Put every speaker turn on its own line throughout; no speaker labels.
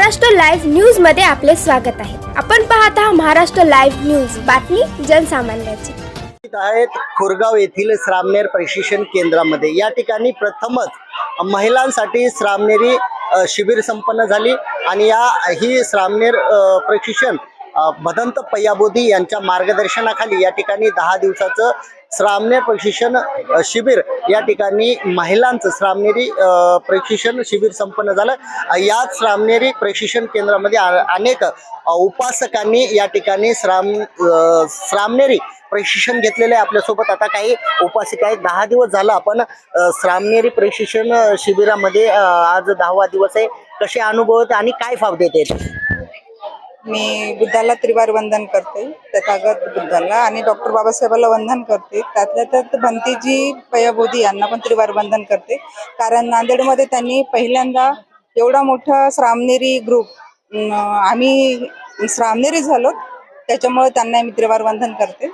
Maharashtra live न्यूजमध्ये आपले स्वागत आहे. आपण पाहत आहात महाराष्ट्र लाईव्ह न्यूज. बातमी जनसामान्याची.
आहेत खोरगाव येथील श्रामनेर प्रशिक्षण केंद्रामध्ये. या ठिकाणी प्रथमच महिलांसाठी श्रामनेरी शिबिर संपन्न झाली आणि या ही श्रामनेर प्रशिक्षण भदंत पय्याबोधी यांच्या मार्गदर्शनाखाली या ठिकाणी दहा दिवसाचं श्रामनेर प्रशिक्षण शिबिर या ठिकाणी महिलांचं श्रामनेरी प्रशिक्षण शिबिर संपन्न झालं. याच श्रामनेरी प्रशिक्षण केंद्रामध्ये अनेक उपासकांनी या ठिकाणी श्राम श्रामनेरी प्रशिक्षण घेतलेले आहे आपल्यासोबत. आता काही उपासिका आहेत दहा दिवस झालं आपण श्रामनेरी प्रशिक्षण शिबिरामध्ये आज दहावा दिवस आहे. कसे अनुभव होते आणि काय फावदे ते
मी बुद्धाला त्रिवार वंदन करते तथागत बुद्धाला आणि डॉक्टर बाबासाहेबाला वंदन करते. त्यातल्या त्यात भंतीजी पयाबोधी यांना पण त्रिवार वंदन करते. कारण नांदेडमध्ये त्यांनी पहिल्यांदा एवढा मोठा श्रामनेरी ग्रुप आम्ही श्रामनेरी झालो. त्याच्यामुळे त्यांना मी त्रिवार वंदन करते.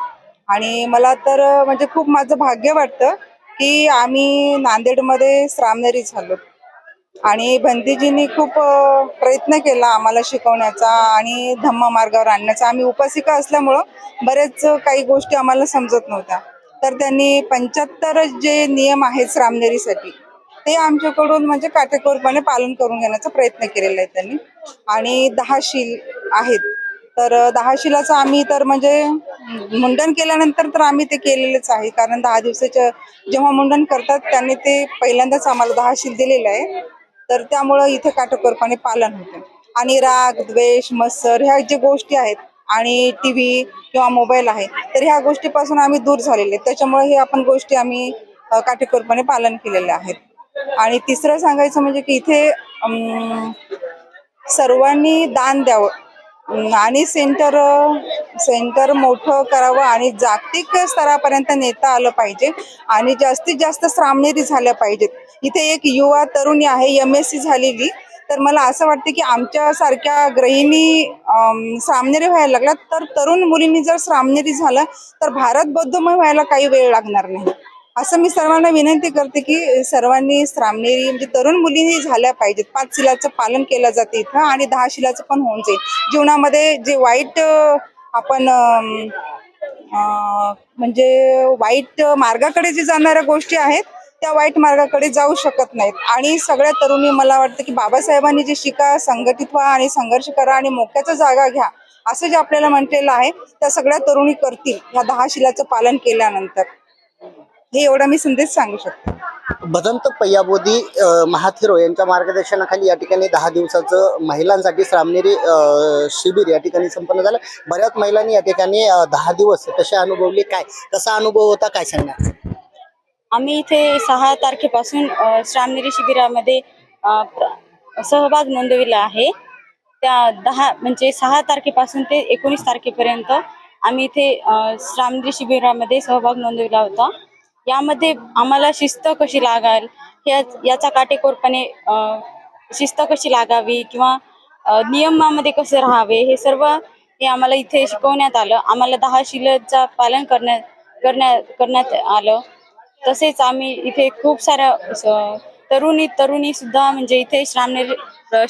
आणि मला तर म्हणजे खूप माझं भाग्य वाटतं की आम्ही नांदेडमध्ये श्रामनेरी झालो. आणि भंतीजींनी खूप प्रयत्न केला आम्हाला शिकवण्याचा आणि धम्म मार्गावर आणण्याचा. आम्ही उपासिका असल्यामुळं बरेच काही गोष्टी आम्हाला समजत नव्हत्या. तर त्यांनी पंच्याहत्तर जे नियम आहेत श्रामनेरीसाठी ते आमच्याकडून म्हणजे काटेकोरपणे पालन करून घेण्याचा प्रयत्न केलेला आहे त्यांनी. आणि दहा शील आहेत. तर दहा शिलाचं आम्ही तर म्हणजे मुंडन केल्यानंतर तर आम्ही ते केलेलेच आहे. कारण दहा दिवसाच्या जेव्हा मुंडन करतात त्यांनी ते पहिल्यांदाच आम्हाला दहा शील दिलेलं आहे. तर त्यामुळं इथे काटोकोरपणे पालन होते. आणि राग द्वेष मत्सर ह्या ज्या गोष्टी आहेत आणि टी व्ही किंवा मोबाईल आहे तर ह्या गोष्टीपासून आम्ही दूर झालेले. त्याच्यामुळे हे आपण गोष्टी आम्ही काटेकोरपणे पालन केलेले आहेत. आणि तिसरं सांगायचं म्हणजे की इथे सर्वांनी दान द्यावं. आणि सेंटर सेंटर मोठं करावं आणि जागतिक स्तरापर्यंत नेता आलं पाहिजे आणि जास्तीत जास्त श्रामनेरी झाल्या पाहिजेत. इथे एक युवा तरुणी आहे एम एस सी झालेली. तर मला असं वाटतं की आमच्यासारख्या गृहिणी श्रामनेरी व्हायला लागल्या तर तरुण मुलींनी जर श्रामनेरी झालं तर भारत बौद्धमय व्हायला काही वेळ लागणार नाही. असं मी सर्वांना विनंती करते की सर्वांनी श्रामनेरी म्हणजे तरुण मुलींनी झाल्या पाहिजेत. पाच शिलाचं पालन केलं जाते इथं आणि दहा शिलाचं पण होऊन जाईल. जीवनामध्ये जे वाईट आपण म्हणजे वाईट मार्गाकडे जे जाणाऱ्या गोष्टी आहेत त्या वाईट मार्गाकडे जाऊ शकत नाहीत. आणि सगळ्या तरुणी मला वाटतं की बाबासाहेबांनी जे शिका संघटित व्हा आणि संघर्ष करा आणि मोक्याचा जागा घ्या असं जे आपल्याला म्हटलेलं आहे त्या सगळ्या तरुणी करतील या दहा शिलाचं पालन केल्यानंतर. हे एवढा मी संदेश सांगू शकते.
भदंत पय्याबोधी महाथिरो यांच्या मार्गदर्शनाखाली या ठिकाणी दहा दिवसाचं महिलांसाठी श्रामनेरी शिबिर या ठिकाणी संपन्न झालं. बऱ्याच महिलांनी या ठिकाणी दहा दिवस कसे अनुभवले काय कसा अनुभव होता काय सांगणार?
आम्ही इथे सहा तारखेपासून श्रामनेरी शिबिरामध्ये सहभाग नोंदविला आहे. त्या दहा म्हणजे सहा तारखेपासून ते एकोणीस तारखेपर्यंत आम्ही इथे श्रामनेरी शिबिरामध्ये सहभाग नोंदविला होता. यामध्ये आम्हाला शिस्त कशी लागाल या याचा काटेकोरपणे शिस्त कशी लागावी किंवा नियमामध्ये कसे राहावे हे सर्व हे आम्हाला इथे शिकवण्यात आलं. आम्हाला दहा शिलचा पालन करण्यात करण्यात करण्यात आलं. तसेच आम्ही इथे खूप साऱ्या तरुणी तरुणी सुद्धा म्हणजे इथे श्रामनेर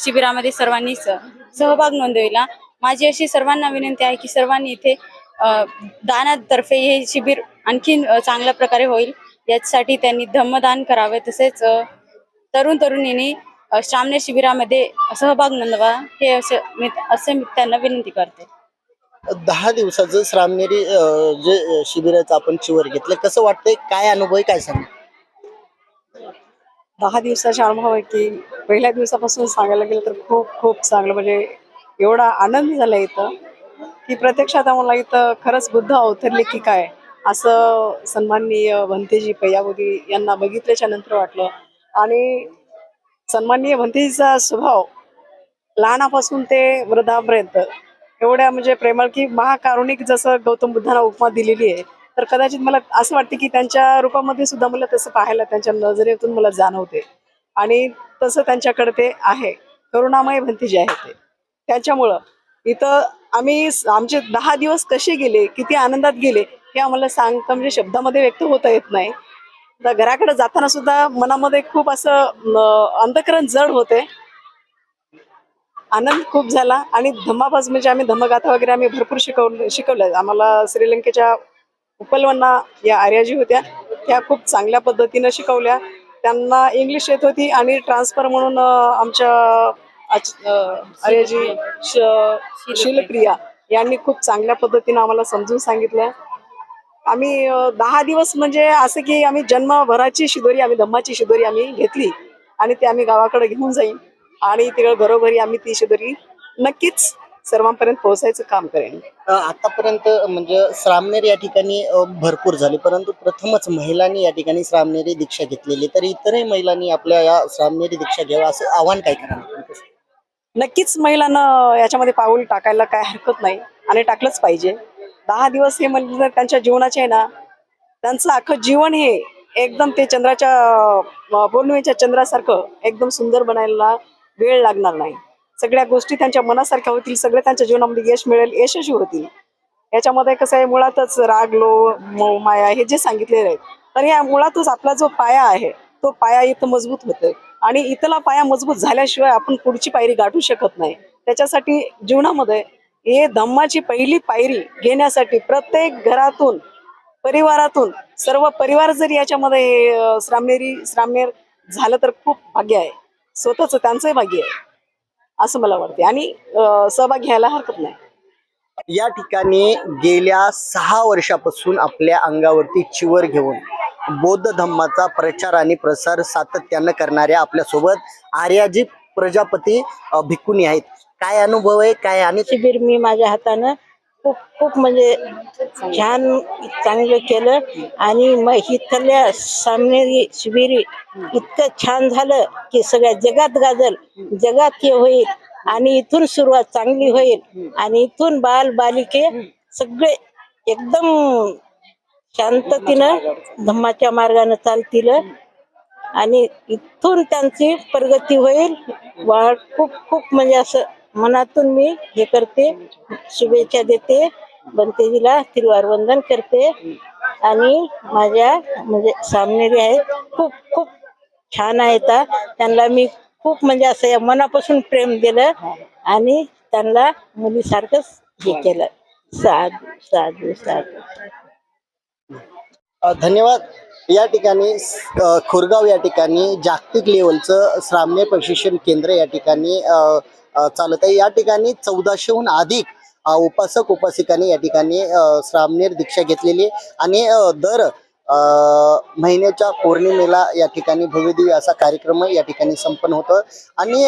शिबिरामध्ये सर्वांनी सहभाग नोंदविला. माझी अशी सर्वांना विनंती आहे की सर्वांनी इथे दानातर्फे हे शिबिर आणखीन चांगल्या प्रकारे होईल. यासाठी त्यांनी धम्मदान करावे. तसेच तरुण तरुणींनी श्रामने श्रामनेर शिबिरामध्ये सहभाग नोंदवा. हे असं मी असं मी त्यांना विनंती करते.
दहा दिवसाचं श्रामनेरी जे शिबिराचं आपण चिवर घेतलं कसं वाटतंय? काय अनुभव आहे? काय सांग?
दहा दिवसाच्या अनुभव आहे की पहिल्या दिवसापासून सांगायला गेलं तर खूप खूप चांगलं. म्हणजे एवढा आनंद झाला इथं की प्रत्यक्षात आम्हाला इथं खरंच बुद्ध अवतरले की काय? असं सन्माननीय भंतेजी पैयाबोधी यांना बघितल्याच्या नंतर वाटलं. आणि सन्माननीय भंतेजीचा स्वभाव लहानापासून ते वृद्धापर्यंत एवढ्या म्हणजे प्रेमळ की महाकारुणिक जसं गौतम बुद्धांना उपमा दिलेली आहे तर कदाचित मला असं वाटतं की त्यांच्या रूपामध्ये सुद्धा मला तसं पाहायला त्यांच्या नजरेतून मला जाणवते. आणि तसं त्यांच्याकडे ते आहे. करुणामय भंतीजी आहे ते. त्याच्यामुळं इथं आम्ही आमचे दहा दिवस कसे गेले किती आनंदात गेले हे आम्हाला सांगता म्हणजे शब्दामध्ये व्यक्त होता येत नाही. तर घराकडे जाताना सुद्धा मनामध्ये खूप असं अंतकरण जड होते. आनंद खूप झाला आणि धम्माबाज म्हणजे आम्ही धम्मगाथा वगैरे आम्ही भरपूर शिकवलं शिकवलं. आम्हाला श्रीलंकेच्या उपलवन्ना या आर्याजी होत्या त्या खूप चांगल्या पद्धतीनं शिकवल्या. त्यांना इंग्लिश येत होती आणि ट्रान्सफर म्हणून आमच्या आर्याजी श- शिलप्रिया यांनी खूप चांगल्या पद्धतीनं आम्हाला समजून सांगितलं. आम्ही दहा दिवस म्हणजे असं की आम्ही जन्मभराची शिदोरी आम्ही धम्माची शिदोरी आम्ही घेतली आणि ते आम्ही गावाकडे घेऊन जाईन आणि तिकडे घरोघरी आम्ही ती शिदोरी नक्कीच सर्वांपर्यंत पोहोचायचं काम करेन.
आतापर्यंत म्हणजे श्रामनेर या ठिकाणी भरपूर झाले. परंतु प्रथमच महिलांनी या ठिकाणी श्रामनेरी दीक्षा घेतलेली. तर इतरही महिलांनी आपल्या या श्रामनेरी दीक्षा घ्यावा असं आव्हान काय करावं
नक्कीच महिलांना याच्यामध्ये पाऊल टाकायला काय हरकत नाही आणि टाकलंच पाहिजे. दहा दिवस हे म्हणजे त्यांच्या जीवनाचे आहे ना त्यांचं अख्खं जीवन हे एकदम ते चंद्राच्या पौर्णिमेच्या चंद्रासारखं एकदम सुंदर बनायला वेळ लागणार नाही. सगळ्या गोष्टी त्यांच्या मनासारख्या होतील सगळे त्यांच्या जीवनामध्ये यश मिळेल यशस्वी होतील. याच्यामध्ये कसं आहे मुळातच राग लो माया हे जे सांगितलेले आहेत तर या मुळातच आपला जो पाया आहे तो पाया इथं मजबूत होतोय. आणि इथला पाया मजबूत झाल्याशिवाय आपण पुढची पायरी गाठू शकत नाही. त्याच्यासाठी जीवनामध्ये हे धम्माची पहिली पायरी घेण्यासाठी प्रत्येक घरातून परिवारातून सर्व परिवार जर याच्यामध्ये श्रामनेरी श्रामनेर झालं तर खूप भाग्य आहे. स्वतःच त्यांचंही भाग्य आहे असं मला वाटते आणि सहभाग घ्यायला हरकत नाही.
या ठिकाणी गेल्या सहा वर्षापासून आपल्या अंगावरती चिवर घेऊन बौद्ध धम्माचा प्रचार आणि प्रसार सातत्यानं करणाऱ्या आपल्यासोबत आर्याजी प्रजापती अ, भिक्खुनी आहेत. काय अनुभव आहे काय आणि?
शिबिर मी माझ्या हातानं खूप खूप म्हणजे छान चांगलं केलं. आणि मग इथल्या सामनेरी शिबिरी इतकं छान झालं की सगळ्या जगात गाजल. जगात हे होईल आणि इथून सुरुवात चांगली होईल. आणि इथून बाल बालिके सगळे एकदम शांततीनं धम्माच्या मार्गाने चालतील. आणि इथून त्यांची प्रगती होईल. वाढ खूप खूप म्हणजे असं मनातून मी हे करते. शुभेच्छा देते. बनतेजीला तिरुवार वंदन करते. आणि माझ्या म्हणजे सामनेरी आहेत. खूप खूप छान आहेत त्यांना मी खूप म्हणजे असं या मनापासून प्रेम दिलं आणि त्यांना मुलीसारखंच हे केलं. साधू साधू साधू.
धन्यवाद. या ठिकाणी खुरगाव या ठिकाणी जागतिक लेवलचं श्राम्य प्रशिक्षण केंद्र या ठिकाणी चालत आहे. या ठिकाणी चौदाशेहून अधिक उपासक उपासिकांनी या ठिकाणी श्रामनेर दीक्षा घेतलेली आणि दर महिन्याच्या पौर्णिमेला या ठिकाणी भव्यदिव्य असा कार्यक्रम या ठिकाणी संपन्न होतं. आणि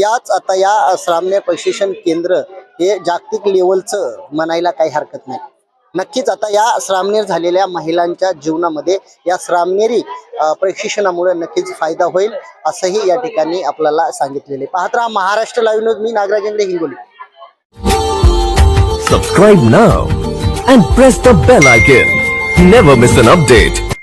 याच आता या श्रामनेर प्रशिक्षण केंद्र हे जागतिक लेवलचं म्हणायला काही हरकत नाही. नक्कीच आता या श्रामनेर झालेल्या महिलांच्या जीवनामध्ये या श्रामनेरी प्रशिक्षणामुळे नक्कीच फायदा होईल असंही या ठिकाणी आपल्याला सांगितलेले पाहत राहा Maharashtra live news. Me Nagarajendra Hingoli.
Subscribe now and press the bell icon never miss an update